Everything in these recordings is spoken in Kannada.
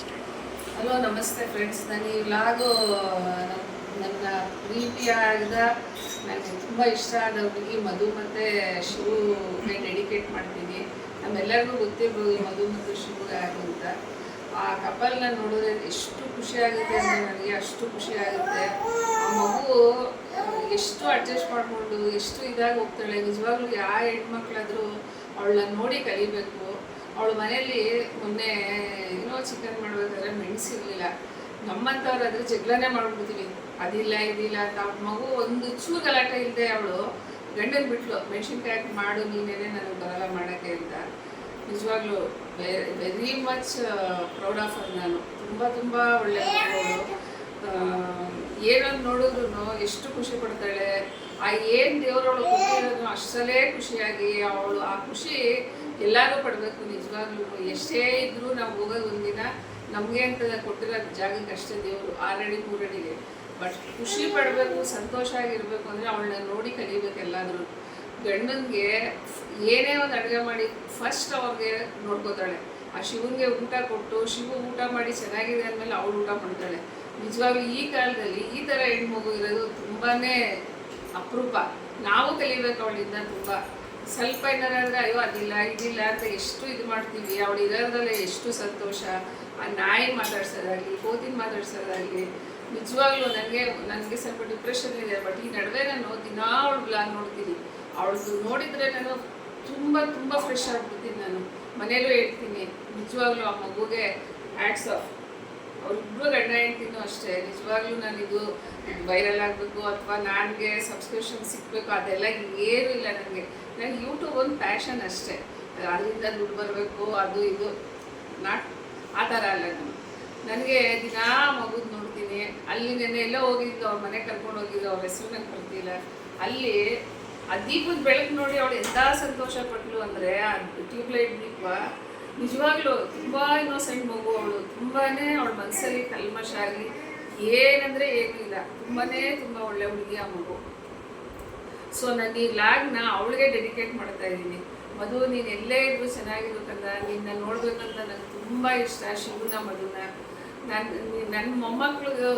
ಹಲೋ, ನಮಸ್ತೆ ಫ್ರೆಂಡ್ಸ್ ನಾನು ಈ ವ್ಲಾಗು ನನ್ನ ಪ್ರೀತಿಯಾದ ನನಗೆ ತುಂಬ ಇಷ್ಟ ಆದ ಹುಡುಗಿ ಮಧು ಮತ್ತು ಶಿವುಗೆ ಡೆಡಿಕೇಟ್ ಮಾಡ್ತೀನಿ. ನಮ್ಮೆಲ್ಲರಿಗೂ ಗೊತ್ತಿರ್ಬೋದು ಮಧು ಮತ್ತು ಶಿವು ಯಾರು ಅಂತ. ಆ ಕಪಲ್ನ ನೋಡಿದ್ರೆ ಎಷ್ಟು ಖುಷಿ ಆಗುತ್ತೆ ಅಂದರೆ ನನಗೆ ಅಷ್ಟು ಖುಷಿಯಾಗುತ್ತೆ ಆ ಮಗು ಎಷ್ಟು ಅಡ್ಜಸ್ಟ್ ಮಾಡಿಕೊಂಡು, ಎಷ್ಟು ಇದಾಗಿ ಹೋಗ್ತಾಳೆ, ನಿಜವಾಗ್ಲೂ ಯಾವ ಹೆಣ್ಮಕ್ಳಾದರೂ ಅವಳನ್ನ ನೋಡಿ ಕಲಿಬೇಕು. ಅವಳ ಮನೆಯಲ್ಲಿ ಮೊನ್ನೆ ಏನೋ ಚಿಕನ್ ಮಾಡ್ಬೇಕಾದ್ರೆ ಮೆಣಸಿರ್ಲಿಲ್ಲ. ನಮ್ಮಂಥವ್ರಾದ್ರೆ ಜಗಳನೇ ಮಾಡ್ಬಿಡ್ತೀವಿ. ಅದಿಲ್ಲ, ಇದಿಲ್ಲ ಅಂತ. ಅವ್ಳ ಮಗು ಒಂದು ಚೂರು ಗಲಾಟೆ ಇಲ್ಲದೆ ಅವಳು ಗಂಡನ ಬಿಟ್ಲು. ಮೆಣಸಿನ್ಕಾಯಿ ಮಾಡು, ನೀನೇನೆ ನನಗೆ ಬರಲ್ಲ ಮಾಡೋಕ್ಕೆ ಅಂತ. ನಿಜವಾಗ್ಲೂ very much proud of her ನಾನು. ತುಂಬ ತುಂಬ ಒಳ್ಳೆ ಏನೊಂದು ನೋಡಿದ್ರು ಎಷ್ಟು ಖುಷಿ ಪಡ್ತಾಳೆ. ಆ ಏನು ದೇವರವಳು ಕೊಟ್ಟಿರೋದು ಅಷ್ಟರಲ್ಲೇ ಖುಷಿಯಾಗಿ ಅವಳು ಆ ಖುಷಿ ಎಲ್ಲರೂ ಪಡಬೇಕು, ನಿಜವಾಗ್ಲೂ. ಎಷ್ಟೇ ಇದ್ದರೂ ನಾವು ಹೋಗೋದು ಒಂದಿನ ನಮಗೆ ಅಂತ ಕೊಟ್ಟಿರೋ ಜಾಗಕ್ಕೆ ಅಷ್ಟೇ ದೇವರು, ಆರಡಿ ಮೂರಡಿಗೆ ಬಟ್ ಖುಷಿ ಪಡಬೇಕು, ಸಂತೋಷ ಆಗಿರಬೇಕು ಅಂದರೆ ಅವಳನ್ನ ನೋಡಿ ಕಲಿಬೇಕು ಎಲ್ಲಾದರೂ. ಗಂಡನಿಗೆ ಏನೇ ಒಂದು ಅಡುಗೆ ಮಾಡಿ ಫಸ್ಟ್ ಅವ್ರಿಗೆ ನೋಡ್ಕೋತಾಳೆ. ಆ ಶಿವನಿಗೆ ಊಟ ಕೊಟ್ಟು, ಶಿವ ಊಟ ಮಾಡಿ ಚೆನ್ನಾಗಿದೆ ಅಂದಮೇಲೆ ಅವಳು ಊಟ ಮಾಡ್ತಾಳೆ. ನಿಜವಾಗ್ಲೂ ಈ ಕಾಲದಲ್ಲಿ ಈ ಥರ ಹೆಣ್ಮಗು ಇರೋದು ತುಂಬಾ ಅಪರೂಪ. ನಾವು ಕಲಿಬೇಕು ಅವಳಿಂದ ತುಂಬ. ಸ್ವಲ್ಪ ಏನಾರಾದ್ರೆ, ಅಯ್ಯೋ, ಅದಿಲ್ಲ, ಇದಿಲ್ಲ ಅಂತ ಎಷ್ಟು ಇದು ಮಾಡ್ತೀವಿ, ಅವಳು ಇರೋದ್ರಲ್ಲೇ ಎಷ್ಟು ಸಂತೋಷ. ಆ ನಾಯಿ ಮಾತಾಡ್ಸೋದಾಗಲಿ ಕೋತಿನ ಮಾತಾಡ್ಸೋದಾಗಲಿ, ನಿಜವಾಗ್ಲೂ ನನಗೆ ನನಗೆ ಸ್ವಲ್ಪ ಡಿಪ್ರೆಷನ್ ಇದೆ ಬಟ್ ಈ ನಡುವೆ ನಾನು ದಿನಾ ಅವಳು ಬ್ಲಾಗ್ ನೋಡ್ತೀನಿ. ಅವಳದು ನೋಡಿದರೆ ನಾನು ತುಂಬ ತುಂಬ ಫ್ರೆಶ್ ಆಗಿಬಿಡ್ತೀನಿ ನಾನು. ಮನೇಲೂ ಹೇಳ್ತೀನಿ, ನಿಜವಾಗ್ಲೂ ಆ ಮಗುಗೆ ಆ್ಯಡ್ಸ್ ಆಫ್ ಅವ್ರಿಬ್ರು ಗಂಡ ಹೇಳ್ತೀನೋ ಅಷ್ಟೇ, ನಿಜವಾಗ್ಲೂ ನಾನಿದು ವೈರಲ್ ಆಗಬೇಕು, ಅಥವಾ ನನಗೆ ಸಬ್ಸ್ಕ್ರಿಪ್ಷನ್ ಸಿಗಬೇಕು, ಅದೆಲ್ಲ ಏನೂ ಇಲ್ಲ ನನಗೆ ನನಗೆ ಯೂಟ್ಯೂಬ್ ಒಂದು ಪ್ಯಾಷನ್ ಅಷ್ಟೇ. ಅಲ್ಲಿಂದ ದುಡ್ಡು ಬರಬೇಕು, ಅದು ಇದು. ನಾಟ್ ಆ ಥರ ಅಲ್ಲ ನಾನು ನನಗೆ ದಿನಾ ಮಗುದ್ ನೋಡ್ತೀನಿ. ಅಲ್ಲಿ ನೆನ್ನೆ ಎಲ್ಲೋ ಹೋಗಿದ್ದು, ಅವ್ರ ಮನೆ ಕರ್ಕೊಂಡು ಹೋಗಿದ್ದು, ಅವ್ರ ಹೆಸರು ನಂಗೆ ಬರ್ತಿಲ್ಲ ಅಲ್ಲಿ ಆ ದೀಪದ ಬೆಳಕು ನೋಡಿ ಅವಳು ಎಂಥ ಸಂತೋಷ ಪಟ್ಲು ಅಂದರೆ, ಆ ಟ್ಯೂಬ್ಲೈಟ್ ದೀಪ ನಿಜವಾಗ್ಲೂ ತುಂಬ ಇನ್ನೋಸೆಂಟ್ ಮಗು ಅವಳು. ತುಂಬಾ ಅವಳ ಮನಸ್ಸಲ್ಲಿ ಕಲ್ಮಶ ಆಗಲಿ ಏನಂದರೆ ಏನೂ ಇಲ್ಲ. ತುಂಬಾ ತುಂಬ ಒಳ್ಳೆ ಹುಡುಗಿ ಮಗು. ಸೊ ನಾನು ಈ ಲಾಗ್ನ ಅವಳಿಗೆ ಡೆಡಿಕೇಟ್ ಮಾಡ್ತಾ ಇದ್ದೀನಿ. ಮಧು, ನೀನು ಎಲ್ಲೇ ಇದ್ರು ಚೆನ್ನಾಗಿರು ಕಂದ. ನಿನ್ನ ನೋಡ್ಬೇಕಂತ ನಂಗೆ ತುಂಬ ಇಷ್ಟ ಶಿವನ ಮಧುನ. ನಾನು ನನ್ನ ಮೊಮ್ಮಕ್ಳಿಗೆ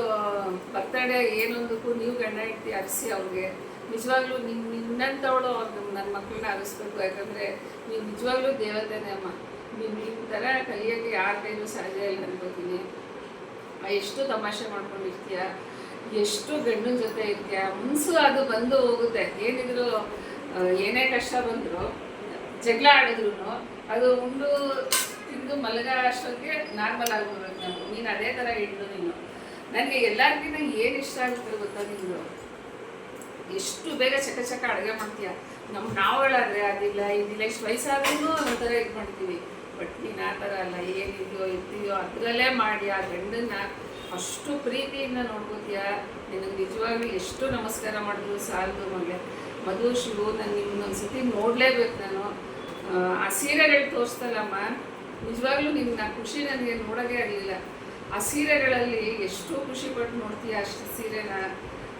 ಬರ್ತಡೇ ಏನೊಂದಕ್ಕೂ ನೀವು ಗಂಡ ಇಡ್ತಿ ಅರಿಸಿ ಅವ್ರಿಗೆ ನಿಜವಾಗ್ಲೂ ನಿನ್ನ ನಿನ್ನಂಥವಳು ಅವ್ರು ನನ್ನ ಮಕ್ಕಳನ್ನ ಅರಿಸ್ಬೇಕು. ಯಾಕಂದರೆ ನೀವು ನಿಜವಾಗ್ಲೂ ದೇವತೆನೇ ಅಮ್ಮ. ನೀವು ನಿಮ್ಮ ಥರ ಕೈಯಲ್ಲಿ ಯಾರ ಕೈಲೂ ಸಾಧ್ಯ ಇಲ್ಲ ಅನ್ಕೋತೀನಿ ಎಷ್ಟು ತಮಾಷೆ ಮಾಡ್ಕೊಂಡಿರ್ತೀಯ? ಎಷ್ಟು ಗಂಡನ ಜೊತೆ ಇದೆಯಾ ಮುನ್ಸು ಅದು ಬಂದು ಹೋಗುತ್ತೆ. ಏನಿದ್ರು ಏನೇ ಕಷ್ಟ ಬಂದರೂ, ಜಗಳ ಆಡಿದ್ರು ಅದು ಉಂಡು ತಿಂದು ಮಲಗ ಅಷ್ಟೊತ್ತಿಗೆ ನಾರ್ಮಲ್ ಆಗ್ಬಿಡ್ಬೇಕು ನಾವು ನೀನು ಅದೇ ಥರ ಹಿಡಿದು ನೀನು. ನನಗೆ ಎಲ್ಲರಿಗಿಂತ ಏನು ಇಷ್ಟ ಆಗುತ್ತೆ ಗೊತ್ತಾ ನಿಂದು? ಎಷ್ಟು ಬೇಗ ಚಕ ಚಕ ಅಡುಗೆ ಮಾಡ್ತೀಯ? ನಮ್ಮ ನಾವುಗಳಾದರೆ ಅದಿಲ್ಲ, ಇದಿಲ್ಲ, ಇಷ್ಟು ವಯಸ್ಸಾದ್ರೂ ಒಂಥರ ಇದು ಮಾಡ್ತೀವಿ ಬಟ್ ನೀನು ಆ ಥರ ಅಲ್ಲ, ಏನಿದೆಯೋ ಇರ್ತೀಯೋ ಅದರಲ್ಲೇ ಮಾಡಿ ಆ ಗಂಡನ್ನ ಅಷ್ಟು ಪ್ರೀತಿಯಿಂದ ನೋಡ್ಕೋತೀಯ? ನಿನಗೆ ನಿಜವಾಗ್ಲೂ ಎಷ್ಟು ನಮಸ್ಕಾರ ಮಾಡಿದ್ರು ಸಾಲದು ಮಗೆ ಮಧು ಶಿವು ನಾನು ನಿಮ್ಮನ್ನೊಂದು ಸತಿ ನೋಡಲೇಬೇಕು ನಾನು. ಆ, ಸೀರೆಗಳು ತೋರಿಸ್ತಲ್ಲಮ್ಮ ನಿಜವಾಗ್ಲೂ ನಿನ್ನ ಖುಷಿ ನನಗೆ ನೋಡೋದೇ ಆಗಲಿಲ್ಲ. ಆ ಸೀರೆಗಳಲ್ಲಿ ಎಷ್ಟು ಖುಷಿ ಪಟ್ಟು ನೋಡ್ತೀಯ ಅಷ್ಟು ಸೀರೆನ.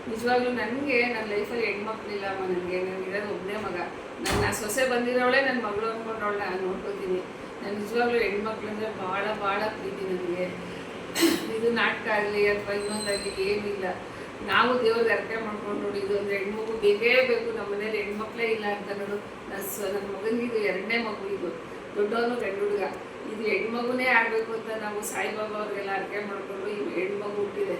ನಿಜವಾಗ್ಲೂ ನನಗೆ ನನ್ನ ಲೈಫಲ್ಲಿ ಹೆಣ್ಮಕ್ಳಿಲ್ಲ ಅಮ್ಮ ನನಗೆ ಇರೋದು ಒಬ್ಬನೇ ಮಗ. ನನ್ನ ಸೊಸೆ ಬಂದಿರೋಳೆ ನನ್ನ ಮಗಳು ಅಂದ್ಕೊಂಡವಳೆ ನಾನು ನೋಡ್ಕೋತೀನಿ. ನಾನು ನಿಜವಾಗ್ಲೂ ಹೆಣ್ಮಕ್ಳು ಅಂದರೆ ಭಾಳ ಭಾಳ ಪ್ರೀತಿ ನನಗೆ. ನಾಟಕ ಆಗಲಿ ಅಥವಾ ಇನ್ನೊಂದಾಗಲಿ ಏನಿಲ್ಲ. ನಾವು ದೇವ್ರಿಗೆ ಅರ್ಥ ಮಾಡ್ಕೊಂಡು ನೋಡಿ, ಇದು ಒಂದು ಹೆಣ್ಮಗು ಬೇಕೇ ಬೇಕು, ನಮ್ಮ ಮನೇಲಿ ಹೆಣ್ಮಕ್ಳೇ ಇಲ್ಲ ಅಂತ ನೋಡು ನನ್ನ ಮಗನಿಗೆ ಎರಡನೇ ಮಗು ಇದು. ದೊಡ್ಡವನು ಗಂಡು ಹುಡುಗ. ಇದು ಹೆಣ್ಮಗುನೇ ಆಗಬೇಕು ಅಂತ ನಾವು ಸಾಯಿಬಾಬಾ ಅವ್ರಿಗೆಲ್ಲ ಅರ್ಕೆ ಮಾಡಿಕೊಂಡು ಈ ಹೆಣ್ಮಗು ಹುಟ್ಟಿದೆ.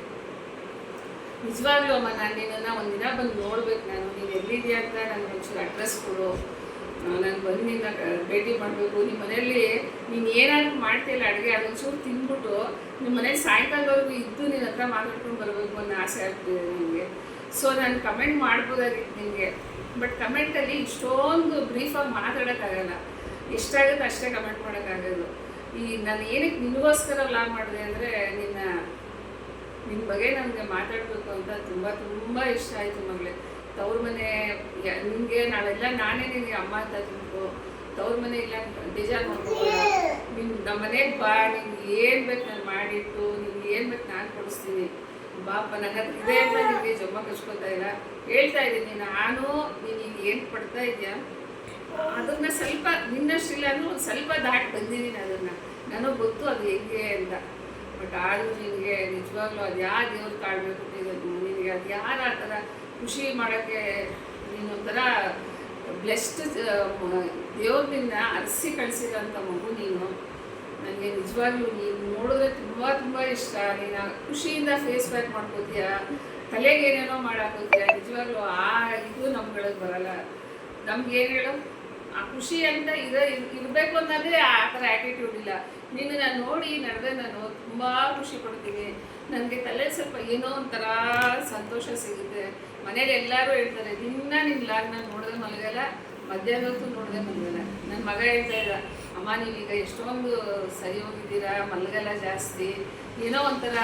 ನಿಜವಾಗ್ಲೂ ಅಮ್ಮ, ನಾನು ನಿನ್ನನ್ನು ಒಂದಿನ ಬಂದು ನೋಡ್ಬೇಕು ನಾನು. ನೀನು ಎಲ್ಲಿದೆಯಾ ಅಂತ ನನಗೆ ಒಂಚೂರು ಅಡ್ರೆಸ್ ಕೊಡು. ನಾನು ಬಂದು ನಿನ್ನ ಭೇಟಿ ಮಾಡಬೇಕು. ನಿಮ್ಮ ಮನೆಯಲ್ಲಿ ನೀನು ಏನಾದ್ರು ಮಾಡ್ತಿಲ್ಲ ಅಡುಗೆ ಅದೊಂಚೂರು ತಿಂದ್ಬಿಟ್ಟು ನಿಮ್ಮ ಮನೇಲಿ ಸಾಯಂಕಾಲದವರೆಗೂ ಇದ್ದು ನಿನ್ನ ಹತ್ರ ಮಾತಾಡ್ಕೊಂಡು ಬರಬೇಕು ಅನ್ನೋ ಆಸೆ ಆಗ್ತಿದೆ ನನಗೆ. ಸೊ ನಾನು ಕಮೆಂಟ್ ಮಾಡ್ಬೋದಾಗಿತ್ತು ನಿಮಗೆ ಬಟ್ ಕಮೆಂಟಲ್ಲಿ ಇಷ್ಟೊಂದು ಬ್ರೀಫಾಗಿ ಮಾತಾಡೋಕ್ಕಾಗಲ್ಲ. ಎಷ್ಟಾಗುತ್ತೆ ಅಷ್ಟೇ ಕಮೆಂಟ್ ಮಾಡೋಕ್ಕಾಗೋದು ಈ ನಾನು ಏನಕ್ಕೆ ನಿನಗೋಸ್ಕರ ಲಾ ಮಾಡಿದೆ ಅಂದರೆ ನಿನ್ನ ನಿನ್ನ ಬಗ್ಗೆ ನನಗೆ ಮಾತಾಡಬೇಕು ಅಂತ ತುಂಬ ತುಂಬ ಇಷ್ಟ ಆಯಿತು ಮಗಳೇ. ತವ್ರ ಮನೆ ನಿಮಗೆ ನಾಳೆಲ್ಲ ನಾನೇ ನಿನಗೆ ಅಮ್ಮ ಅಂತ ತಿಳ್ಕೊ ತವ್ರ ಮನೆ ಇಲ್ಲ ಬೇಜಾರು ಮಾಡ್ಕೋಬೇಡ. ನಿನ್ ನಮ್ಮ ಮನೆಗೆ ಬಾ ನಿನ್ಗೆ ಏನು ಬೇಕು ನಾನು ಮಾಡಿಟ್ಟು ನಿನ್ಗೆ ಏನು ಬೇಕು ನಾನು ಕೊಡಿಸ್ತೀನಿ. ಬಾಪ ನನ್ನ ಇದೇ ಅಂತ ನಿನಗೆ ಜೊಮ್ಮ ಕಚ್ಕೊತಾ ಇಲ್ಲ. ಹೇಳ್ತಾ ಇದ್ದೀನಿ ನಾನು, ನೀನು ಈಗ ಏನು ಪಡ್ತಾ ಇದೆಯಾ? ಅದನ್ನ ಸ್ವಲ್ಪ ನಿನ್ನಷ್ಟಿಲ್ಲ ಅಂದ್ರೆ ಒಂದು ಸ್ವಲ್ಪ ದಾಟಿ ಬಂದಿದ್ದೀನಿ ಅದನ್ನ. ನನಗೆ ಗೊತ್ತು ಅದು ಹೆಂಗೆ ಅಂತ. ಬಟ್ ಆದರೂ ನಿನಗೆ ನಿಜವಾಗ್ಲೂ ಅದು ಯಾರು ದೇವ್ರು ಕಾಡಬೇಕು ನಿನಗೆ ಅದು ಯಾರು ಆ ಥರ ಖುಷಿ ಮಾಡೋಕ್ಕೆ ನೀನು ಒಂಥರ ಬ್ಲೆಸ್ಡ್ ದೇವ್ರು ನಿನ್ನ ಅರಸಿ ಕಳಿಸಿರೋಂಥ ಮಗು ನೀನು. ನನಗೆ ನಿಜವಾಗ್ಲೂ ನೀನು ನೋಡಿದ್ರೆ ತುಂಬ ತುಂಬ ಇಷ್ಟ. ನೀನು ಖುಷಿಯಿಂದ ಫೇಸ್ ಬ್ಯಾಕ್ ಮಾಡ್ಕೋತೀಯ? ತಲೆಗೆ ಏನೇನೋ ಮಾಡಾಕೋತೀಯ? ನಿಜವಾಗ್ಲೂ ಆ ಇದು ನಮ್ಗಳಿಗೆ ಬರಲ್ಲ. ನಮ್ಗೆ ಏನು ಹೇಳು? ಆ ಖುಷಿ ಅಂತ ಇರ ಇರಬೇಕು ಅನ್ನೋದೇ ಆ ಥರ ಆ್ಯಟಿಟ್ಯೂಡ್ ಇಲ್ಲ. ನಿನ್ನ ನಾನು ನೋಡಿ ನಡೆದ್ರೆ ನಾನು ತುಂಬ ಖುಷಿ ಪಡ್ತೀನಿ. ನನಗೆ ತಲೆ ಸ್ವಲ್ಪ ಏನೋ ಒಂಥರ ಸಂತೋಷ ಸಿಗುತ್ತೆ. ಮನೇಲಿ ಎಲ್ಲರೂ ಹೇಳ್ತಾರೆ ನಿನ್ನ ನಿನ್ನ ಲಾಗ್ನ ನೋಡಿದ್ರೆ ಮಲಗಲ್ಲ, ಮಧ್ಯಾಹ್ನ ಹೊತ್ತು ನೋಡಿದೆ ಮಲಗಲ್ಲ. ನನ್ನ ಮಗ ಹೇಳ್ತಾ ಇದ್ದ, ಅಮ್ಮ, ನೀವೀಗ ಎಷ್ಟೊಂದು ಸರಿ ಹೋಗಿದ್ದೀರಾ, ಮಲಗಲ್ಲ ಜಾಸ್ತಿ. ಏನೋ ಒಂಥರ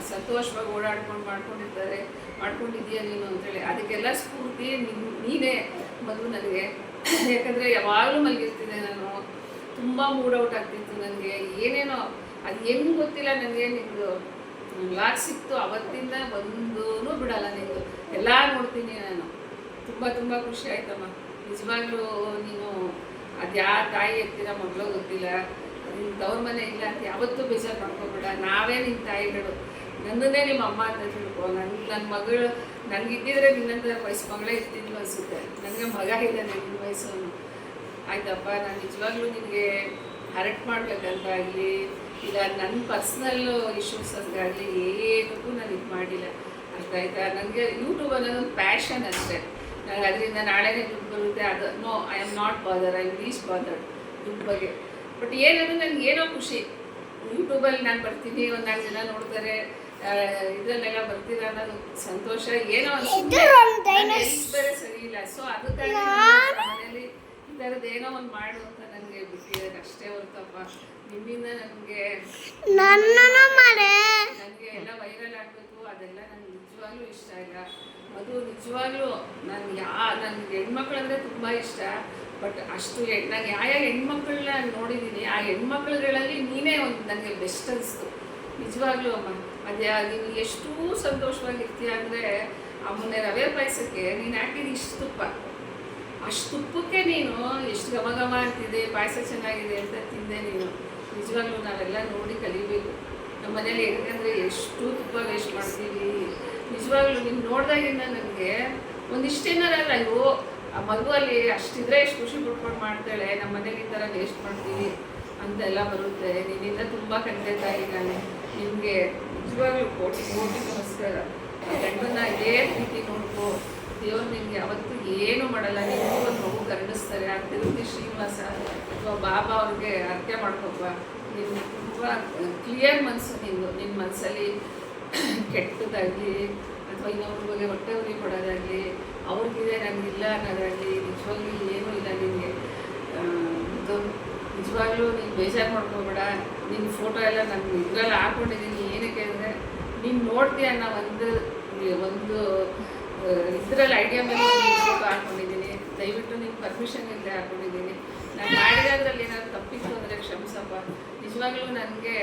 ಸಂತೋಷವಾಗಿ ಓಡಾಡ್ಕೊಂಡು ಮಾಡ್ಕೊಂಡಿರ್ತಾರೆ, ಮಾಡ್ಕೊಂಡಿದ್ದೀಯ ನೀನು ಅಂತೇಳಿ. ಅದಕ್ಕೆಲ್ಲ ಸ್ಫೂರ್ತಿ ನಿನ್- ಮಗು ನನಗೆ. ಯಾಕಂದರೆ ಯಾವಾಗಲೂ ಮಲಗಿರ್ತಿದ್ದೆ ನಾನು. ತುಂಬ ಮೂಡ್ ಔಟ್ ಆಗ್ತಿತ್ತು ನನಗೆ. ಏನೇನೋ, ಅದು ಹೆಂಗೆ ಗೊತ್ತಿಲ್ಲ ನನಗೆ ನಿಮ್ಮದು ಲಾಕ್ ಸಿಕ್ತು ಅವತ್ತಿಂದ ಒಂದೂ ಬಿಡಲ್ಲ ನಿಂದು. ಎಲ್ಲ ನೋಡ್ತೀನಿ ನಾನು. ತುಂಬ ತುಂಬ ಖುಷಿ ಆಯ್ತಮ್ಮ. ನಿಜವಾಗ್ಲೂ ನೀನು ಅದು ಯಾವ ತಾಯಿ ಇರ್ತೀರ ಮಗಳು ಗೊತ್ತಿಲ್ಲ. ನಿನ್ನ ತವ್ರ ಮನೆ ಇಲ್ಲ ಅಂತ ಯಾವತ್ತೂ ಬೇಜಾರು ಮಾಡ್ಕೊಬೇಡ ನಾವೇ ನಿನ್ನ ತಾಯಿಗಳು. ನನ್ನನ್ನೇ ನಿಮ್ಮ ಅಮ್ಮ ಅಂತ ತಿಳ್ಕೊ. ನನ್ನ ನನ್ನ ಮಗಳು ನನಗಿದ್ದಿದ್ರೆ ನಿನ್ನಂತ ವಯಸ್ಸು ಮಗಳೇ ಇರ್ತಿದ್ಲು ಅನಿಸುತ್ತೆ. ನನಗೆ ಮಗ ಇಲ್ಲ ನನ್ನ ವಯಸ್ಸು. ಆಯ್ತಪ್ಪ, ನಾನು ನಿಜವಾಗ್ಲೂ ನಿನಗೆ ಹರಟ್ ಮಾಡ್ಬೇಕಂತಾಗಲಿ ಈಗ ನನ್ನ ಪರ್ಸ್ನಲ್ ಇಶ್ಯೂಸ್ಗಾಗಲಿ ಏನಕ್ಕೂ ನಾನು ಇದು ಮಾಡಿಲ್ಲ. ಅರ್ಥ ಆಯ್ತಾ? ನನಗೆ ಯೂಟ್ಯೂಬ್ ಅನ್ನೋದೊಂದು ಪ್ಯಾಷನ್ ಅಷ್ಟೇ. ನನಗೆ ಅದರಿಂದ ನಾಳೆನೇ ದುಡ್ಡು ಬರುತ್ತೆ. ಅದು no I am not bother I am least bothered ದುಡ್ಡು ಬಗ್ಗೆ. ಬಟ್ ಏನಂದ್ರೆ ನನಗೆ ಏನೋ ಖುಷಿ. ಯೂಟ್ಯೂಬಲ್ಲಿ ನಾನು ಬರ್ತೀನಿ ಒಂದು ನಾಲ್ಕು ಜನ ನೋಡ್ತಾರೆ ಇದರಲ್ಲೆಲ್ಲ ಬರ್ತೀರ ಅನ್ನೋದು ಸಂತೋಷ. ಏನೋ ಬೇರೆ ಸರಿ ಇಲ್ಲ. ಸೊ ಅದಕ್ಕಾಗಿ ಮನೇಲಿ ಈ ಥರದ್ದು ಏನೋ ಒಂದು ಮಾಡು ಅಂತ ನನಗೆ ಬಿಟ್ಟಿದ್ದಾರೆ ಅಷ್ಟೇ ಹೊರ್ತಪ್ಪ ನಿಮ್ಮಿಂದ ನನಗೆ ನನ್ನನ್ನು ಮಾಡೆ ನನಗೆ ಎಲ್ಲ ವೈರಲ್ ಆಗಬೇಕು ಅದೆಲ್ಲ ನನಗೆ ನಿಜವಾಗ್ಲೂ ಇಷ್ಟ ಇಲ್ಲ. ಅದು ನಿಜವಾಗ್ಲೂ ನಾನು ಯಾ ನನಗೆ ಹೆಣ್ಮಕ್ಳಂದ್ರೆ ತುಂಬ ಇಷ್ಟ. ಬಟ್ ಅಷ್ಟು ನಾನು ಯಾವ ಯಾವ ಹೆಣ್ಮಕ್ಳನ್ನ ನೋಡಿದ್ದೀನಿ ಆ ಹೆಣ್ಮಕ್ಳುಗಳಲ್ಲಿ ನೀನೇ ಒಂದು ನನಗೆ ಬೆಸ್ಟ್ ಅನಿಸ್ತು. ನಿಜವಾಗ್ಲೂ ಅಮ್ಮ. ಅದೇ ನೀನು ಎಷ್ಟು ಸಂತೋಷವಾಗಿರ್ತೀಯ ಅಂದರೆ ಆ ಮೊನ್ನೆ ರವೆ ಪಾಯಸಕ್ಕೆ ನೀನು ಹಾಕಿದ ಇಷ್ಟು ತುಪ್ಪ. ಅಷ್ಟು ತುಪ್ಪಕ್ಕೆ ನೀನು ಎಷ್ಟು ಘಮ ಘಮ ಅಂತಿದೆ ಪಾಯಸ ಚೆನ್ನಾಗಿದೆ ಅಂತ ತಿಂದೆ ನೀನು. ನಿಜವಾಗ್ಲೂ ನಾವೆಲ್ಲ ನೋಡಿ ಕಲಿಬೇಕು. ನಮ್ಮ ಮನೇಲಿ ಯಾಕಂದರೆ ಎಷ್ಟು ತುಪ್ಪ ವೇಸ್ಟ್ ಮಾಡ್ತೀವಿ. ನಿಜವಾಗ್ಲೂ ನೀನು ನೋಡಿದಾಗಿಂದ ನನಗೆ ಒಂದಿಷ್ಟೇನಾರಲ್ಲ ಅಯ್ಯೋ, ಆ ಮಗು ಅಲ್ಲಿ ಅಷ್ಟಿದ್ರೆ ಎಷ್ಟು ಖುಷಿ ಪಡ್ಕೊಂಡು ಮಾಡ್ತಾಳೆ, ನಮ್ಮ ಮನೇಲಿ ಈ ಥರ ವೇಸ್ಟ್ ಮಾಡ್ತೀವಿ ಅಂತೆಲ್ಲ ಬರುತ್ತೆ. ನಿನ್ನಿಂದ ತುಂಬ ಕಂಡೆ ತಾಯಿ ನಾನು ನಿಮಗೆ ನಿಜವಾಗ್ಲೂ ಕೋಟಿ ಕೋಟಿ ನಮಸ್ಕಾರ. ಗಂಡನ್ನ ಇದೇ ರೀತಿ ನೋಡ್ಕೋ. ದೇವ್ರು ನಿಮ್ಗೆ ಅವತ್ತು ಏನು ಮಾಡಲ್ಲ. ನೀವು ಒಂದು ಕರುಣಿಸ್ತಾರೆ ಆ ಶ್ರೀನಿವಾಸ? ಅಥವಾ ಬಾಬಾ ಅವ್ರಿಗೆ ಅರ್ಕೆ ಮಾಡ್ಕೊಪ್ಪ ನೀನು ತುಂಬ ಕ್ಲಿಯರ್ ಮನಸ್ಸು ನಿಂದು. ನಿನ್ನ ಮನಸ್ಸಲ್ಲಿ ಕೆಟ್ಟದಾಗಲಿ, ಅಥವಾ ಇನ್ನೊಬ್ರ ಬಗ್ಗೆ ಹೊಟ್ಟೆ ಉರಿ ಕೊಡೋದಾಗಲಿ, ಅವ್ರಿಗಿದೆ ನನಗಿಲ್ಲ ಅನ್ನೋದಾಗಲಿ, ನಿಜವಾಗ್ಲೂ ಏನೂ ಇಲ್ಲ ನಿನಗೆ. ನಿಜವಾಗ್ಲೂ ನೀನು ಬೇಜಾರು ಮಾಡ್ಕೋಬೇಡ. ನಿನ್ನ ಫೋಟೋ ಎಲ್ಲ ನಾನು ಇದರಲ್ಲಿ ಹಾಕ್ಕೊಂಡಿದ್ದೀನಿ ಏನಕ್ಕೆ ಅಂದರೆ ನೀನು ನೋಡ್ತೀಯ ಅನ್ನೋ ಒಂದು ಒಂದು ಇದರಲ್ಲಿ ಐಡಿಯಾ ಮೇಲೆ ಫೋಟೋ ಹಾಕ್ಕೊಂಡಿದ್ದೀನಿ ದಯವಿಟ್ಟು ನಿಮ್ಗೆ ಪರ್ಮಿಷನ್ ಇಲ್ಲದೆ ಹಾಕೊಂಡಿದ್ದೀನಿ ನಾನು ಮಾಡಿದ್ರಲ್ಲಿ ಏನಾದ್ರು ತಪ್ಪಿತ್ತು ಅಂದರೆ ಕ್ಷಮಿಸಪ್ಪ. ನಿಜವಾಗ್ಲೂ ನನಗೆ,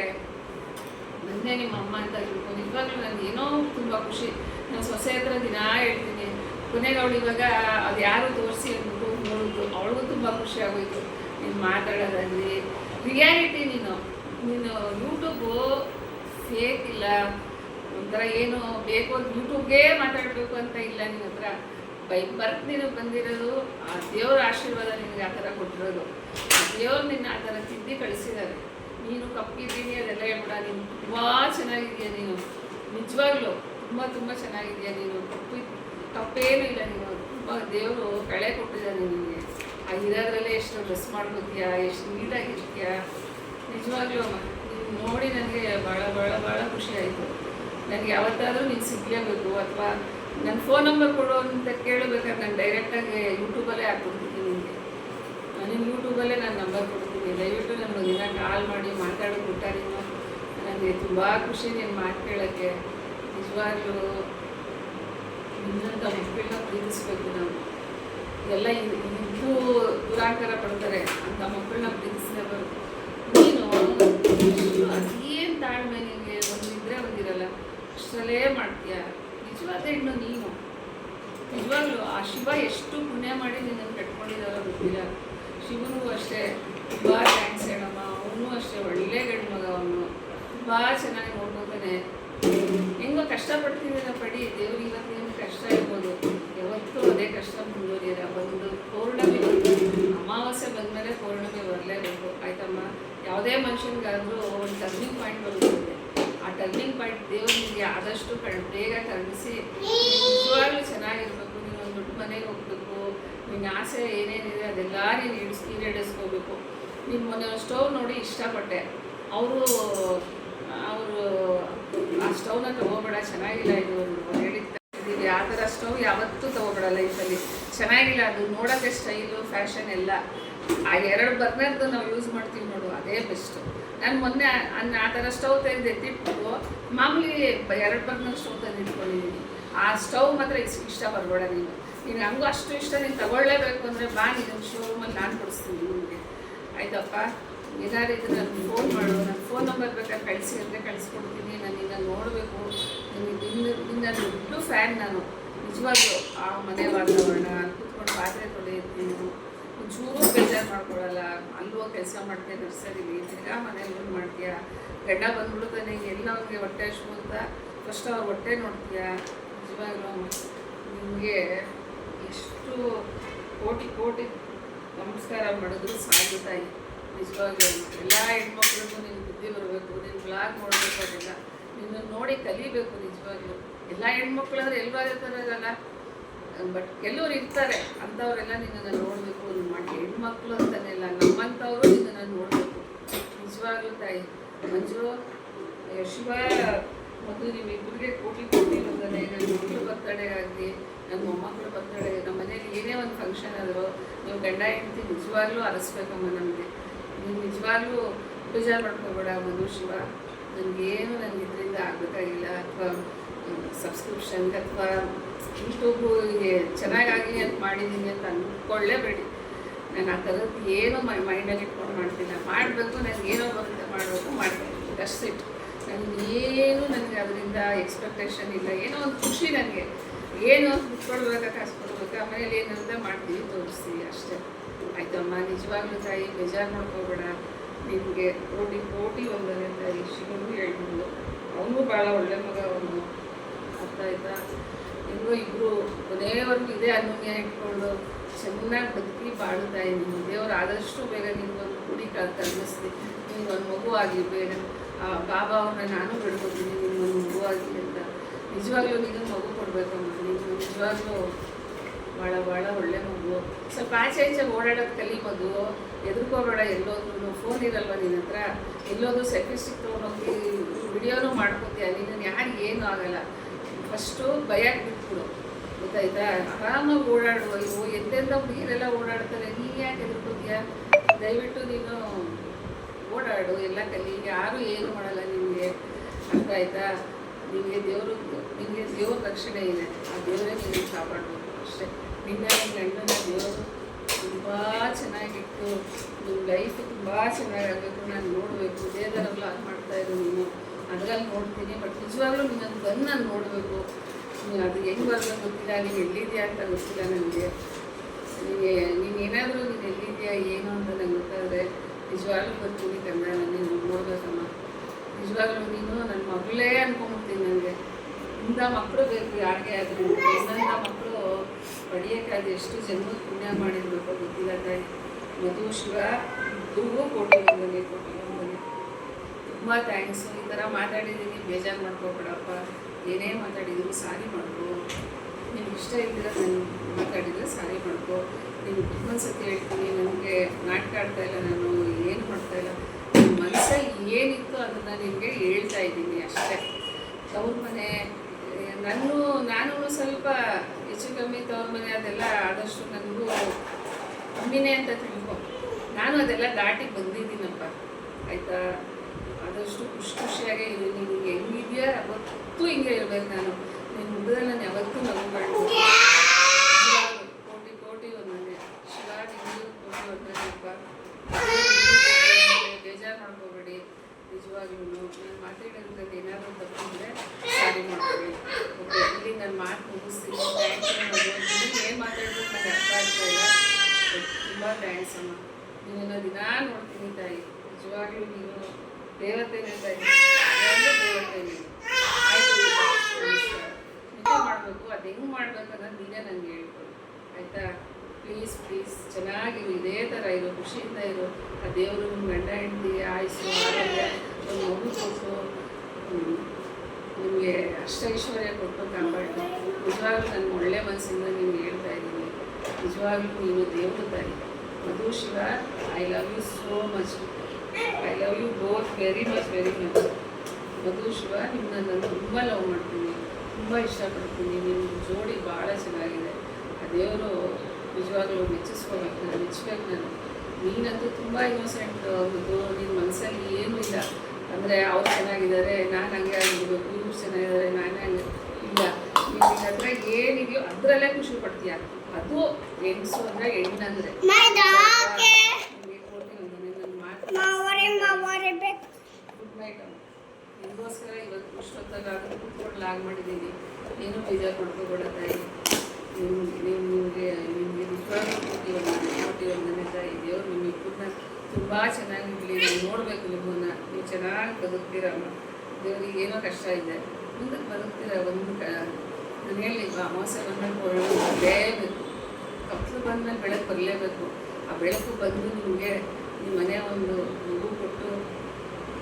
ನನ್ನೇ ನಿಮ್ಮ ಅಮ್ಮ ಅಂತ ತಿಳ್ಕೊ ನಿಜವಾಗ್ಲೂ ನನಗೆ ಏನೋ ತುಂಬ ಖುಷಿ. ನಾನು ಸೊಸೆ ಹತ್ರ ದಿನ ಹೇಳ್ತೀನಿ. ಕೊನೆಗೆ ಅವಳು ಇವಾಗ ಅದು ಯಾರು ತೋರಿಸಿ ಅಂದ್ಬಿಟ್ಟು ನೋಡಿದ್ರು ಅವಳಿಗೂ ತುಂಬ ಖುಷಿ ಆಗೋಯ್ತು. ನೀನು ಮಾತಾಡೋದ್ರಲ್ಲಿ. ರಿಯಾಲಿಟಿ ನೀನು. ನೀನು ಯೂಟ್ಯೂಬು ಫೇಕ್ ಇಲ್ಲ. ಒಂಥರ ಏನು ಬೇಕು ಯೂಟ್ಯೂಬ್ಗೆ ಮಾತಾಡಬೇಕು ಅಂತ ಇಲ್ಲ ನಿನ್ನ ಹತ್ರ. ಬೈ ಬರ್ತ್ ನೀನು ಬಂದಿರೋದು, ಆ ದೇವ್ರ ಆಶೀರ್ವಾದ ನಿನಗೆ ಆ ಥರ ಕೊಟ್ಟಿರೋದು. ದೇವ್ರು ನಿನ್ನ ಆ ಥರ ತಿದ್ದಿ ಕಳಿಸಿದ್ದಾರೆ. ನೀನು ಕಪ್ಪಿದ್ದೀನಿ, ಅದೆಲ್ಲ ಹೇಳ್ಬಿಡ. ನೀನು ತುಂಬ ಚೆನ್ನಾಗಿದೆಯಾ ನೀನು. ನಿಜವಾಗ್ಲೂ ತುಂಬ ತುಂಬ ಚೆನ್ನಾಗಿದೆಯಾ ನೀನು. ಕಪ್ಪಿ ತಪ್ಪೇನೂ ಇಲ್ಲ ನೀನು. ತುಂಬ ದೇವರು ಕಳೆ ಕೊಟ್ಟಿದ್ದಾನೆ ನಿನಗೆ. ಆ ಇರೋದ್ರಲ್ಲೇ ಎಷ್ಟು ಡ್ರೆಸ್ ಮಾಡ್ಕೋತೀಯಾ, ಎಷ್ಟು ನೀಟಾಗಿರ್ತೀಯಾ. ನಿಜವಾಗ್ಲೂ ನೀನು ನೋಡಿ ನನಗೆ ಭಾಳ ಭಾಳ ಭಾಳ ಖುಷಿ ಆಯಿತು. ನನಗೆ ಯಾವತ್ತಾದರೂ ನೀನು ಸಿಗಲೇಬೇಕು, ಅಥವಾ ನನ್ನ ಫೋನ್ ನಂಬರ್ ಕೊಡು ಅಂತ ಕೇಳಬೇಕಾದ್ರೆ ನಾನು ಡೈರೆಕ್ಟಾಗಿ ಯೂಟ್ಯೂಬಲ್ಲೇ ಹಾಕ್ಬಿಡ್ತೀನಿ ನಿಮಗೆ. ನಾನು ಯೂಟ್ಯೂಬಲ್ಲೇ ನಾನು ನಂಬರ್ ಕೊಡ್ತೀನಿ. ದಯವಿಟ್ಟು ನನಗೆ ದಿನ ಕಾಲ್ ಮಾಡಿ ಮಾತಾಡೋ ಬಿಟ್ಟ ನೀನು ನನಗೆ ತುಂಬ ಖುಷಿ ನೀನು ಮಾತು ಕೇಳೋಕ್ಕೆ. ನಿಜವಾಗ್ಲೂ ನಿನ್ನಂಥ ಮಕ್ಕಳನ್ನ ಪ್ರೀತಿಸ್ಬೇಕು ನಾವು ಎಲ್ಲ ಇನ್ನೂ ದುರಾಕಾರ ಪಡ್ತಾರೆ ಅಂತ ಮಕ್ಕಳನ್ನ ಪ್ರೀತಿಸಲೇಬಾರ್ದು ನೀನು ಅದೇನು ತಾಳ್ಮೆ ನಿನಗೆ ಒಂದಿದ್ರೆ ಒಂದಿರಲ್ಲ. ಅಷ್ಟರಲ್ಲೇ ಮಾಡ್ತೀಯ? ನಿಜವಾದ ಹೆಣ್ಣು ನೀನು. ನಿಜವಾಗ್ಲೂ ಆ ಶಿವ ಎಷ್ಟು ಪುಣ್ಯ ಮಾಡಿ ನಿನ್ನನ್ನು ಕಟ್ಕೊಂಡಿದ್ದಾರೋ ಗೊತ್ತಿಲ್ಲ. ಶಿವನಿಗೂ ಅಷ್ಟೇ, ತುಂಬ ಥ್ಯಾಂಕ್ಸ್ ಹೇಳಮ್ಮ. ಅವನು ಅಷ್ಟೇ, ಒಳ್ಳೆ ಗಂಡು ಮಗ ಅವನು. ತುಂಬ ಚೆನ್ನಾಗಿ ನೋಡ್ಕೊತಾನೆ. ಹೆಂಗೋ ಕಷ್ಟಪಡ್ತಿದ್ದೀರ ಪಡಿ, ದೇವ್ರಿಗೆ ಇವತ್ತು ಕಷ್ಟ ಇರ್ಬೋದು. ಯಾವತ್ತೂ ಅದೇ ಕಷ್ಟ ಮುಂದುವರಿಯರ ಬಂದು ಪೌರ್ಣಮಿ ಅಮಾವಾಸ್ಯೆ ಬಂದಮೇಲೆ ಪೌರ್ಣಮಿ ಬರಲೇಬೇಕು. ಆಯ್ತಮ್ಮ? ಯಾವುದೇ ಮನುಷ್ಯನಿಗಾದ್ರೂ ಒಂದು ಟರ್ನಿಂಗ್ ಪಾಯಿಂಟ್ ಬರುತ್ತೆ. ಆ ಟರ್ನಿಂಗ್ ಪಾಯಿಂಟ್ ದೇವರು ನಿಮಗೆ ಆದಷ್ಟು ಬೇಗ ಕಳಿಸಿ ನಿಜವಾಗ್ಲೂ ಚೆನ್ನಾಗಿರ್ಬೇಕು. ನೀನು ಒಂದು ದೊಡ್ಡ ಮನೆಗೆ ಹೋಗ್ಬೇಕು. ನಿನ್ನ ಆಸೆ ಏನೇನಿದೆ ಅದೆಲ್ಲ ನೀನು ಈಡೇಸ್ ಈಡೇರಿಸ್ಕೋಬೇಕು. ನಿಮ್ಮ ಮೊನ್ನೆ ಸ್ಟವ್ ನೋಡಿ ಇಷ್ಟಪಟ್ಟೆ. ಅವರು ಅವರು, ಆ ಸ್ಟವ್ನ ತಗೋಬೇಡ, ಚೆನ್ನಾಗಿಲ್ಲ ಇದು ಹೇಳಿದ್ದೀವಿ ಆ ಥರ ಸ್ಟವ್ ಯಾವತ್ತೂ ತಗೋಬೇಡ ಲೈಫಲ್ಲಿ ಚೆನ್ನಾಗಿಲ್ಲ, ಅದು ನೋಡೋಕ್ಕೆ ಸ್ಟೈಲು, ಫ್ಯಾಷನ್ ಎಲ್ಲ. ಆ ಎರಡು ಬರ್ನರ್ದು ನಾವು ಯೂಸ್ ಮಾಡ್ತೀವಿ ನೋಡು, ಅದೇ ಬೆಸ್ಟು. ನಾನು ಮೊನ್ನೆ ಅನ್ನ ಆ ಥರ ಸ್ಟವ್ ತೆಗೆದು ಎತ್ತಿಟ್ಬಿಟ್ಟು ಮಾಮೂಲಿ ಎರಡು ಬಗ್ನಲ್ಲಿ ಸ್ಟವ್ ತಂದು ಇಟ್ಕೊಂಡಿದ್ದೀನಿ ಆ ಸ್ಟವ್ ಮಾತ್ರ ಇಷ್ಟ ಬರಬೇಡ ನೀನು. ನೀನು ಹಂಗೂ ಅಷ್ಟು ಇಷ್ಟ ನೀನು ತಗೊಳ್ಳೇಬೇಕು ಅಂದರೆ ಬಾ, ನೀನು ಶೋರೂಮಲ್ಲಿ ನಾನು ಕೊಡಿಸ್ತೀನಿ ನಿಮಗೆ. ಆಯ್ತಪ್ಪ? ಏನಾದ್ರು ಇದು ನನಗೆ ಫೋನ್ ಮಾಡು. ನನ್ನ ಫೋನ್ ನಂಬರ್ ಬೇಕಾದ್ರೆ ಕಳಿಸಿ, ಅಂದರೆ ಕಳಿಸ್ಕೊಡ್ತೀನಿ. ನಾನು ನಿನ್ನ ನೋಡಬೇಕು. ನಿನ್ನ ನಿನ್ನ ದೊಡ್ಡ ಫ್ಯಾನ್ ನಾನು. ನಿಜವಾಗ್ಲೂ ಆ ಮನೆ ವಾತಾವರಣ, ಕೂತ್ಕೊಂಡು ಪಾತ್ರೆ ತೊಳೆಯುತ್ತೀನಿ ಒಂಚೂರು ಬೇಜಾರು ಮಾಡ್ಕೊಳಲ್ಲ. ಅಲ್ಲೂ ಕೆಲಸ ಮಾಡ್ತೀಯ ನರ್ಸರಿಲಿ ತಿರ್ಗಾ ಮನೇಲಿ ಬಂದು ಮಾಡ್ತೀಯ? ಗಂಡ ಬಂದ್ಬಿಡ್ತಾನೆ, ಎಲ್ಲ ಅವ್ರಿಗೆ ಹೊಟ್ಟೆ ಹಶ್ವು ಅಂತ? ಫಸ್ಟ್ ಅವ್ರ ಹೊಟ್ಟೆ ನೋಡ್ತೀಯ? ನಿಜವಾಗ್ಲೂ ನಿಮಗೆ ಎಷ್ಟು ಕೋಟಿ ಕೋಟಿ ನಮಸ್ಕಾರ ಮಾಡಿದ್ರು ಸಾಕು ತಾಯಿ. ನಿಜವಾಗ್ಲೂ ಎಲ್ಲ ಹೆಣ್ಮಕ್ಳಿಗೂ ನಿನ್ನ ಬುದ್ಧಿ ಬರಬೇಕು ನಿನ್ನ ಬ್ಲಾಗ್ ನೋಡಬೇಕು ಅದೆಲ್ಲ ನಿನ್ನ ನೋಡಿ ಕಲಿಬೇಕು ನಿಜವಾಗ್ಲೂ. ಎಲ್ಲ ಹೆಣ್ಮಕ್ಳಾದ್ರೆ ಎಲ್ಲರೂ ಇರ್ತಾರಲ್ಲ ಬಟ್ ಕೆಲವ್ರು ಇರ್ತಾರೆ. ಅಂಥವರೆಲ್ಲ ನಿನ್ನನ್ನು ನೋಡಬೇಕು ನೀನು ಮಾಡಿ ಹೆಣ್ಮಕ್ಳು ಅಂತಾನೆ ಇಲ್ಲ ನಮ್ಮಂಥವ್ರು ನಿನ್ನನ್ನು ನೋಡಬೇಕು. ನಿಜವಾಗ್ಲೂ ತಾಯಿ, ಮಂಜು ಶಿವ ಮೊದಲು ನಿಮ್ಮಿಬ್ಬರಿಗೆ ಕೋಟಿ ಕೋಟಿ ಬಂದರೆ ನನ್ನ ಮಕ್ಕಳು ಬರ್ತಡೇ ಆಗಲಿ ನನ್ನ ಮೊಮ್ಮಕ್ಕಳು ಬರ್ತಡೆ ನಮ್ಮ ಮನೇಲಿ ಏನೇ ಒಂದು ಫಂಕ್ಷನ್ ಆದರೂ ನೀವು ಗಂಡ, ಹೆಂಡತಿ ನಿಜವಾಗ್ಲೂ ಅರಸ್ಬೇಕಮ್ಮ ನಮಗೆ. ನೀವು ನಿಜವಾಗ್ಲೂ ಬೇಜಾರು ಮಾಡ್ಕೋಬೇಡ ಮಧು, ಶಿವ. ನನಗೇನು ನನಗೆ ಇದರಿಂದ ಆಗಬೇಕಾಗಿಲ್ಲ, ಅಥವಾ ಸಬ್ಸ್ಕ್ರಿಪ್ಷನ್ಗೆ ಅಥವಾ ಯೂಟ್ಯೂಬು ಹೀಗೆ ಚೆನ್ನಾಗಾಗಲಿ ಅಂತ ಮಾಡಿದ್ದೀನಿ ಅಂತ ಅಂದ್ಕೊಳ್ಳೇಬೇಡಿ. ನಾನು ಆ ಥರದ್ದು ಏನೂ ಮೈಂಡಲ್ಲಿ ಇಟ್ಕೊಂಡು ಮಾಡ್ತಿಲ್ಲ. ಮಾಡಬೇಕು ನನಗೆ ಏನೋ ಬರುತ್ತೆ ಮಾಡಬೇಕು, ಮಾಡ್ತೀನಿ. ಅಷ್ಟು ಇಟ್ಟು ನನಗೇನು ನನಗೆ ಅದರಿಂದ ಎಕ್ಸ್ಪೆಕ್ಟೇಷನ್ ಇಲ್ಲ. ಏನೋ ಒಂದು ಖುಷಿ ನನಗೆ ಏನು ಅಂತ ಬಿಟ್ಕೊಡ್ಬೇಕಾ, ಕಾಸು ಕೊಡ್ಬೇಕು? ಆಮೇಲೆ ಏನಂತ ಮಾಡ್ತೀವಿ ತೋರಿಸಿ ಅಷ್ಟೇ. ಆಯ್ತಮ್ಮ, ನಿಜವಾಗ್ಲೂ ತಾಯಿ, ಬೇಜಾರು ಮಾಡ್ಕೋಬೇಡ. ನಿಮಗೆ ಕೋಟಿ ಕೋಟಿ ತಾಯಿ ಶಿವನು ಹೇಳ್ಬೋದು. ಅವನು ಭಾಳ ಒಳ್ಳೆ ಮಗ, ಅವನು. ಅರ್ಥ ಇದ್ದ. ಹೆಂಗೋ ಇಬ್ಬರು ಕೊನೆಯವರೆಗೂ ಇದೇ ಅನ್ಯೋನ್ಯ ಇಟ್ಕೊಂಡು ಚೆನ್ನಾಗಿ ಬದುಕಿ ಬಾಳ್ತಾ ಇದ್ದೀನಿ. ದೇವರು ಆದಷ್ಟು ಬೇಗ ನಿಮ್ಗೊಂದು ಕುಡಿ ಕಳಿಸ್ತಿ ನಿಮ್ಗೊಂದು ಮಗು ಆಗಲಿ ಬೇಡ ಬಾಬಾ ಅವ್ರನ್ನ ನಾನು ಬಿಡ್ಕೊತೀನಿ ನಿಮ್ಗೊಂದು ಮಗು ಆಗಲಿ ಅಂತ. ನಿಜವಾಗ್ಲೂ ನೀನು ಮಗು ಕೊಡ್ಬೇಕಮ್ಮ ನೀವು ನಿಜವಾಗ್ಲೂ ಭಾಳ ಭಾಳ ಒಳ್ಳೆ ಮಗು. ಸ್ವಲ್ಪ ಆಚೆ ಈಚೆ ಓಡಾಡೋದು ಕಲಿ ಮಗು ಎದುರ್ಕೋಬೇಡ ಎಲ್ಲೋದ್ರೂ ಫೋನ್ ಇರಲ್ವ ನಿನ್ನ ಹತ್ರ? ಎಲ್ಲೋದು ಸೆಲ್ಫಿ ಸ್ಟಿಕ್ ತೊಗೊಂಡೋಗಿ ವಿಡಿಯೋನೂ ಮಾಡ್ಕೊತೀಯ? ನೀನು ಯಾರಿಗೆ ಏನೂ ಆಗಲ್ಲ. ಫಸ್ಟು ಭಯ ಬಿಟ್ಬಿಡು. ಗೊತ್ತಾಯ್ತಾ? ಆರಾಮಾಗಿ ಓಡಾಡುವ ಇವು ಎಂತೆಂಥ ಹುಡುಗಿರೆಲ್ಲ ಓಡಾಡ್ತಾರೆ. ನೀ ಯಾಕೆ ಎದುರ್ಕೋತೀಯ? ದಯವಿಟ್ಟು ನೀನು ಓಡಾಡು, ಎಲ್ಲ ಕಲಿ ಯಾರೂ ಏನು ಮಾಡಲ್ಲ ನಿಮಗೆ ಅರ್ಥ ಆಯ್ತಾ ನಿಮಗೆ ದೇವರು ನಿಮಗೆ ದೇವ್ರ ರಕ್ಷಣೆ ಇದೆ. ಆ ದೇವರೇ ನೀನು ಕಾಪಾಡಬೇಕು ಅಷ್ಟೇ. ನಿನ್ನ ಗಂಡನ ದೇವರು ತುಂಬ ಚೆನ್ನಾಗಿತ್ತು. ನಿಮ್ಮ ಲೈಫ್ ತುಂಬ ಚೆನ್ನಾಗಾಗಬೇಕು ನಾನು ನೋಡಬೇಕು. ದೇವರಲ್ಲ ಅದು ಮಾಡ್ತಾ ಇದ್ದು ನೀನು. ಅದ್ರಲ್ಲಿ ನೋಡ್ತೀನಿ ಬಟ್ ನಿಜವಾಗ್ಲೂ ನಿನ್ನನ್ನು ಬಂದು ನಾನು ನೋಡಬೇಕು. ಅದು ಹೆಂಗೆ ಬರಬೇಕು ಗೊತ್ತಿಲ್ಲ ನೀವು ಎಲ್ಲಿದೆಯಾ ಅಂತ ಗೊತ್ತಿಲ್ಲ ನನಗೆ. ನೀನು ಏನಾದರೂ ನೀನು ಎಲ್ಲಿದೆಯಾ ಏನು ಅಂತ ನಂಗೆ ಗೊತ್ತಾದರೆ ನಿಜವಾಗ್ಲೂ ಬರ್ತೀನಿ ಕನ್ನಡ, ನೀನು ನೋಡ್ಬೇಕಮ್ಮ. ನಿಜವಾಗ್ಲೂ ನೀನು ನನ್ನ ಮಗಳೇ ಅನ್ಕೊಂಬಿಡ್ತೀನಿ ನನಗೆ ಇಂಥ ಮಕ್ಕಳು ಬೇಕು, ಯಾರಿಗೆ ಆದರೂ ಇನ್ನಂಥ ಮಕ್ಕಳು ಪಡೆಯೋಕ್ಕಾಗಿ ಎಷ್ಟು ಜನ್ಮದ ಪುಣ್ಯ ಮಾಡಿರ್ಬೇಕು ಗೊತ್ತಿಲ್ಲ ತಾಯಿ. ಮಧು, ಶಿವ ಇಬ್ಬರಿಗೂ ಕೊಟ್ಟು ನನಗೆ ತುಂಬ ಥ್ಯಾಂಕ್ಸು ಈ ಥರ ಮಾತಾಡಿದ್ದೀನಿ ಬೇಜಾರು ಮಾಡ್ಕೋಬೇಡಪ್ಪ ಏನೇ ಮಾತಾಡಿದ್ರು ಸಾರಿ ಮಾಡ್ಕೊ. ನಿಮ್ಗೆ ಇಷ್ಟ ಇದ್ದರೆ ನಾನು ಮಾತಾಡಿದರೆ ಸಾರಿ ಮಾಡ್ಕೊ. ನೀನು ಇನ್ನೊಂದ್ಸತಿ ಹೇಳ್ತೀನಿ, ನನಗೆ ನಾಟಕ ಆಡ್ತಾ ಇಲ್ಲ ನಾನು, ಏನು ಮಾಡ್ತಾ ಇಲ್ಲ. ನನ್ನ ಮನಸ್ಸಲ್ಲಿ ಏನಿತ್ತು ಅದನ್ನು ನಿಮಗೆ ಹೇಳ್ತಾ ಇದ್ದೀನಿ ಅಷ್ಟೇ. ತವ್ರ ಮನೆ ನಾನು ನಾನು ಸ್ವಲ್ಪ ಹೆಚ್ಚು ಕಮ್ಮಿ ತವ್ರ ಮನೆ ಅದೆಲ್ಲ ಆದಷ್ಟು ನನಗೂ ಕಮ್ಮಿನೇ ಅಂತ ತಿಳ್ಕೊ. ನಾನು ಅದೆಲ್ಲ ದಾಟಿ ಬಂದಿದ್ದೀನಪ್ಪ. ಆಯಿತಾ? ಆದಷ್ಟು ಖುಷಿ ಖುಷಿಯಾಗೆ ನಿನಗೆ ಹೆಂಗಿದೆಯಾ ಯಾವತ್ತೂ ಹಿಂಗೆ ಇರ್ಬೇಕು ನಾನು. ಹೆಂಗೆ ಮಾಡ್ಬೇಕು ಅನ್ನೋದು ನೀನೇ ನನಗೆ ಹೇಳ್ಕೊಡು. ಆಯಿತಾ? ಪ್ಲೀಸ್ ಪ್ಲೀಸ್ ಚೆನ್ನಾಗಿರು ಇದೇ ಥರ ಇರು, ಖುಷಿಯಿಂದ ಇರು. ಆ ದೇವರು ಗಂಡ ಹೆಂಡತಿ, ಆಯ್ಸು ಒಂದು ಮಗು ಕೊಟ್ಟು ನಿಮಗೆ ಅಷ್ಟೈಶ್ವರ್ಯ ಕೊಟ್ಟು ಕಾಪಾಡಿ. ನಿಜವಾಗ್ಲೂ ನನ್ನ ಒಳ್ಳೆ ಮನಸ್ಸಿಂದ ನಿಮ್ಗೆ ಹೇಳ್ತಾ ಇದ್ದೀನಿ. ನಿಜವಾಗ್ಲೂ ನೀನು ದೇವ್ರ ತಾಯಿ. Madhu, Shiva I love you so much I love you both very much very much Madhu, Shiva ನಿಮ್ಮನ್ನ ನಾನು ತುಂಬ ಲವ್ ಮಾಡ್ತೀನಿ. ತುಂಬ ಇಷ್ಟಪಡ್ತೀನಿ. ನಿಮ್ಮ ಜೋಡಿ ಭಾಳ ಚೆನ್ನಾಗಿದೆ. ಆ ದೇವರು ನಿಜವಾಗ್ಲೂ ಮೆಚ್ಚಿಸ್ಕೋಬೇಕು ನಾನು ಮೆಚ್ಚಬೇಕು ನಾನು. ನೀನಂತೂ ತುಂಬ ಇನ್ನೋಸೆಂಟ್ ಮಧು ನಿನ್ನ ಮನಸ್ಸಲ್ಲಿ ಏನೂ ಇಲ್ಲ. ಅಂದರೆ ಅವ್ರು ಚೆನ್ನಾಗಿದ್ದಾರೆ ನಾನು ಹಂಗೆ ಆಗಿರ್ಬೇಕು ಇವ್ರು ಚೆನ್ನಾಗಿದ್ದಾರೆ ನಾನೇ ಹಂಗೆ. ಇಲ್ಲ ನಿನ್ನ ಹತ್ರ ಏನಿದೆಯೋ ಅದರಲ್ಲೇ ಖುಷಿ ಪಡ್ತೀಯ. ಅದು ಹೆಂಗಸು ಅಂದರೆ ಹೆಣ್ಣಂದರೆ. ಕೊಡ್ತೀನಿ ಮಾತು ಗುಡ್ ನೈಟ್ ನಿಮಗೋಸ್ಕರ ಇವತ್ತು ಇಷ್ಟೊತ್ತಾಗ ಕೂತ್ಕೊಂಡು ಲಾಗ್ ಮಾಡಿದ್ದೀನಿ. ಏನು ಬೇಜಾರು ಕೊಡ್ಕೋಬೇಡ ತಾಯಿ ನಿಮ್ಗೆ, ನಿಮಗೆ ನಿಮಗೆ ನಿಜವಾಗ್ಲೂ ಕೊಟ್ಟಿರೋದು ಒಂದನೇ ತಾಯಿ ದೇವ್ರು ನಿಮ್ಮಿಬ್ಬರನ್ನ ತುಂಬ ಚೆನ್ನಾಗಿರಲಿ ನೀವು ನೋಡಬೇಕು ನಿಮ್ಮನ್ನ. ನೀವು ಚೆನ್ನಾಗಿ ಬದುಕ್ತೀರಮ್ಮ ದೇವ್ರಿಗೆ ಏನೋ ಕಷ್ಟ ಇದೆ. ಮುಂದಕ್ಕೆ ಬದುಕ್ತೀರ? ಒಂದು ಕ ನಾನು ಹೇಳಿ ಅಮಾವಾಸ್ಯೆ ಬಂದಾಗ ಬರಲೇಬೇಕು. ಕತ್ಲು ಬಂದಮೇಲೆ ಬೆಳಕು ಬರಲೇಬೇಕು. ಆ ಬೆಳಕು ಬಂದು ನಿಮಗೆ ನಿಮ್ಮ ಮನೆ ಒಂದು ಮಗು ಕೊಟ್ಟು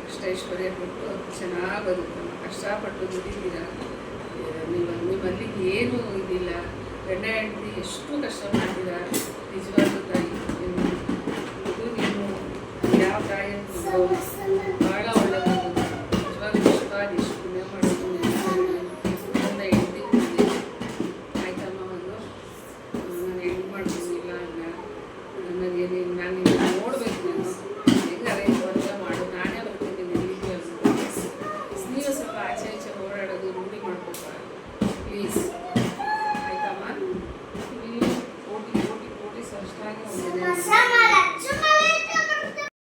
ಅಷ್ಟೈಶ್ವರ್ಯ ಕೊಟ್ಟು ಚೆನ್ನಾಗಿ ಬರುತ್ತೆ ಕಷ್ಟಪಟ್ಟು ದುಡಿತೀರ? ನೀವು, ನಿಮ್ಮಲ್ಲಿ ಏನೂ ಇದಿಲ್ಲ. ಗಂಡ ಹೆಂಡತಿ ಎಷ್ಟು ಕಷ್ಟ ಮಾಡ್ತೀರಾ ನಿಜವಾಗ್ಲೂ